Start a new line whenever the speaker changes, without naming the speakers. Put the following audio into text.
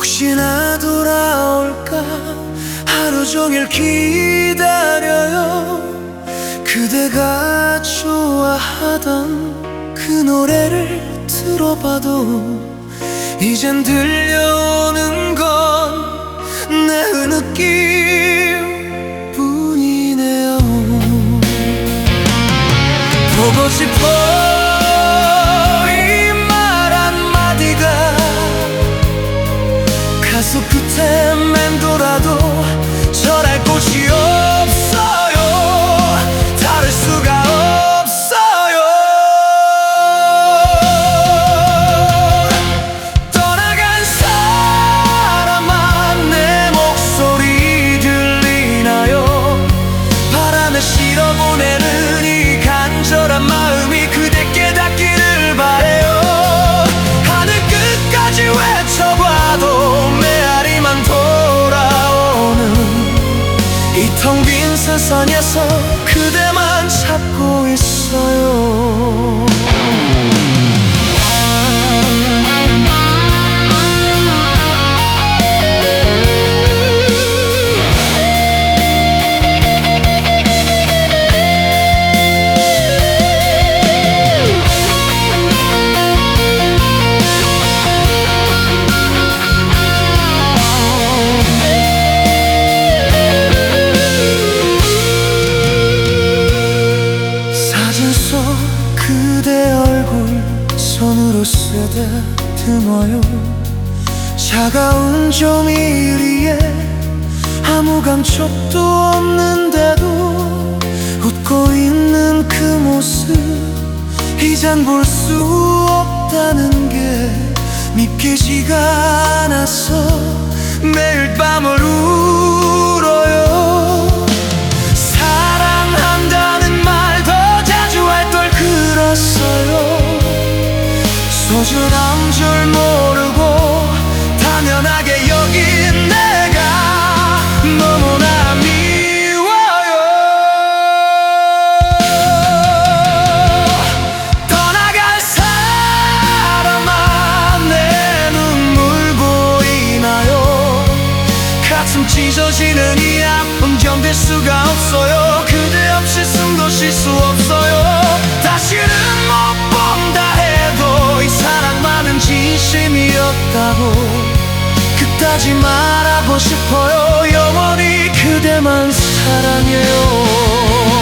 혹시나 돌아올까? 하루 종일 기다려요. 그대가 좋아하던 그 노래를 들어봐도 이젠 들려오는 건내 느낌. 세상에서 그대만 찾고 있어요 그대 얼굴 손으로 쓰다듬어요. 차가운 종이리에 아무 감촉도 없는데도 웃고 있는 그 모습 이젠 볼 수 없다는 게 믿기지가 않아서 매일 밤을 울 소중함 줄 모르고 당연하게 여긴 내가 너무나 미워요. 떠나갈 사람아 내 눈물 보이나요? 가슴 찢어지는 이 아픔 견딜 수가 없어요. 그대 없이 숨도 쉴 수 없어요 끝까지 말하고 싶어요. 영원히 그대만 사랑해요